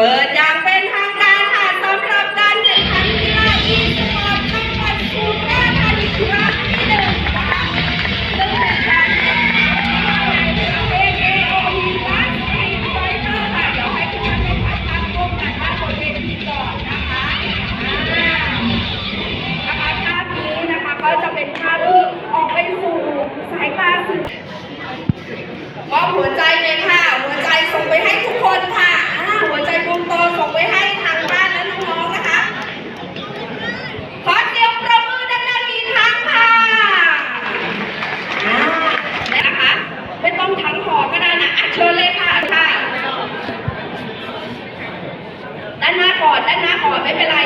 เปิดอย่างเป็นทางการค่ะสำหรับการแข่งขันกีฬาอีสปอร์ตจังหวัดสุราษฎร์ธานีครั้งที่หนึ่งค่ะซึ่งเป็นการแข่งขันกีฬาในประเภท AOP และ Street Fighter ค่ะเดี๋ยวให้ทุกท่านได้ถ่ายภาพร่วมกันนะานบนเวทีก่อนนะคะนะคะภาพนี้นะคะก็จะเป็นภาพที่ออกไปสู่สายตาสื่อมอบหัวใจ ชิญเลยค่ะค่ะด้านหน้าก่อนด้านหน้าก่อนไม่เป็นไร